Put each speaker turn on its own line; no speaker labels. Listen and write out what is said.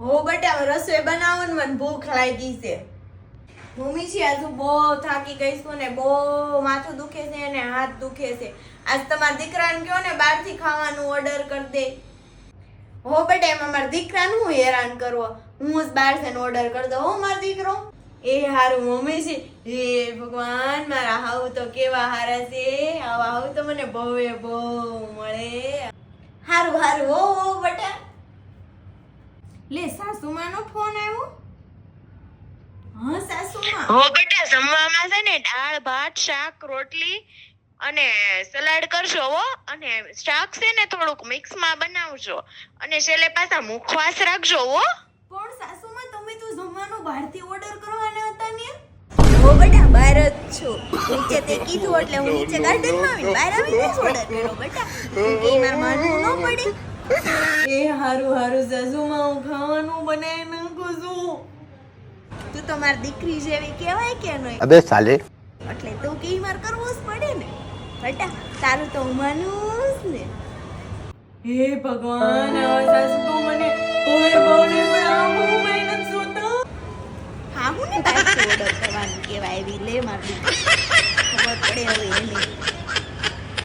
હો બેટા રસોઈ બનાવો ને મને ભૂખ લાગી છે. મમ્મી છે આજુ બહુ થાકી ગઈ છું ને બહુ માથું દુખે છે અને હાથ દુખે છે. આજ તમારા દીકરાને કહો ને બહારથી ખાવાનું ઓર્ડર કરી દે. હો બેટા, એમાં મારા દીકરાનું હું હેરાન કરવો? હું જ બહાર થઈને ઓર્ડર કરી દઉં હો મારો દીકરો. એ હારું, મમ્મી છે. હે ભગવાન, મારા હાવ તો કેવા હારા છે. આવા હાવ તો મને બહુ બહુ મળે. હારું હારું હો, બેટા. લે સાસુમાનો ફોન આવ્યો? હા સાસુમા.
હો બેટા જમવામાં છે ને દાળ ભાત શાક રોટલી અને સલાડ કરશો હો. અને શાક છે ને થોડુંક મિક્સમાં બનાવજો. અને છેલ્લે પાછા મુખવાસ રાખજો હો.
પણ સાસુમાં તમે તો જમવાનું બહારથી ઓર્ડર કરવાના હતા ને? હો બેટા બહાર જ છું. નીચે તે કીધું એટલે હું નીચે ગાર્ડનમાં આવીને બહાર આવીને ઓર્ડર કર્યો બેટા. કે મારે માનવું એ હારું હારું સાસુમાં હું ખાવાનું બનાવી નાખું છું તું તો મારી દીકરી જેવી કહેવાય કે નહીં?
અબે સાલે.
એટલે તું કે માર કરવું જ પડે ને. બેટા તારું તો હું માનું જ ને. હે ભગવાન આવા સાસુ તો મને પણ મહેનત જોતો હા હું ને તારથી ઓર્ડર કરવાનું એવી લે મારી. ખબર પડે હવે એને.